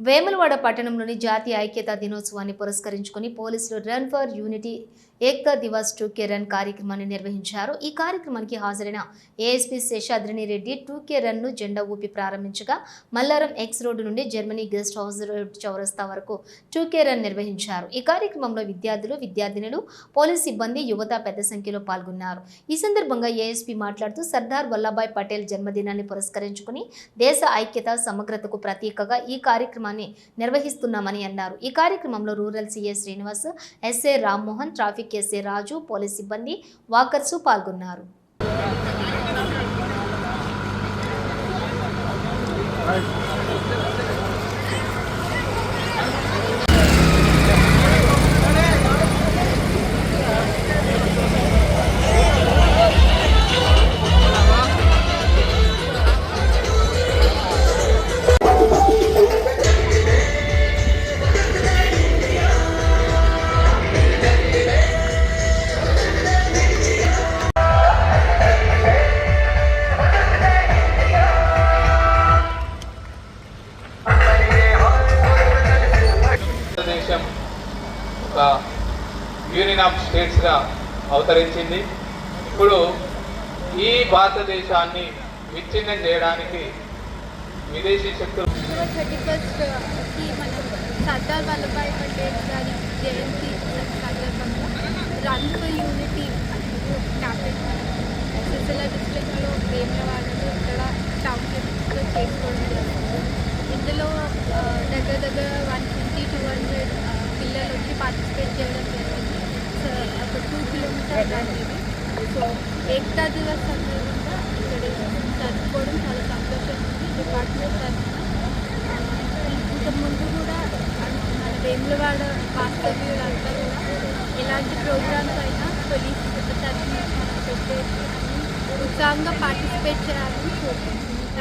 వేములవాడ పట్టణంలోని జాతీయ ఐక్యతా దినోత్సవాన్ని పురస్కరించుకుని పోలీసులు run for unity Ekta Divas two K run కార్యక్రమాన్ని నిర్వహించారు. ఈ కార్యక్రమానికి హాజరైన ASP Seshadrini Reddy two K run రన్ను జెండా ఊపి ప్రారంభించగా మల్లారం ఎక్స్ రోడ్డు నుండి జర్మనీ గెస్ట్ హౌస్ రోడ్ చౌరస్తా వరకు టూకే రన్ నిర్వహించారు. ఈ కార్యక్రమంలో విద్యార్థులు విద్యార్థినులు పోలీస్ సిబ్బంది యువత పెద్ద సంఖ్యలో పాల్గొన్నారు. ఈ సందర్భంగా ఏఎస్పీ మాట్లాడుతూ సర్దార్ వల్లభాయ్ పటేల్ జన్మదినాన్ని పురస్కరించుకుని దేశ ఐక్యత సమగ్రతకు ప్రతీకగా ఈ కార్యక్రమం కార్యక్రమాన్ని నిర్వహిస్తున్నామని అన్నారు. ఈ కార్యక్రమంలో rural CA Srinivas SA Rammohan traffic SA Raju police సిబ్బంది వాకర్సు పాల్గొన్నారు. ఒక యూనియన్ ఆఫ్ స్టేట్స్గా అవతరించింది. ఇప్పుడు ఈ భారతదేశాన్ని విచ్ఛిన్నం చేయడానికి విదేశీ శక్తులు థర్టీ ఫస్ట్కి మనం సర్దార్ వల్లభాయ్ పటేల్ గారి జయంతి సందర్భంగా రన్ ఫర్ యూనిటీ క్యాంపెయిన్ డిస్ట్రిక్ట్లో వేములవాడలో చేయడం జరిగింది సో ఒక two kilometer run so Ekata Divas సందర్భంగా ఇక్కడ జరుపుకోవడం చాలా సంతోషంగా ఉంది డిపార్ట్మెంట్ తరఫున ఇంత ముందు కూడా మన వేములవాడ వాస్తవ్యులంతా కూడా ఎలాంటి ప్రోగ్రామ్స్ అయినా పోలీస్ తరఫున పెట్టేసి ఉత్సాహంగా పార్టిసిపేట్ చేయాలని కోరుకుంటున్నాను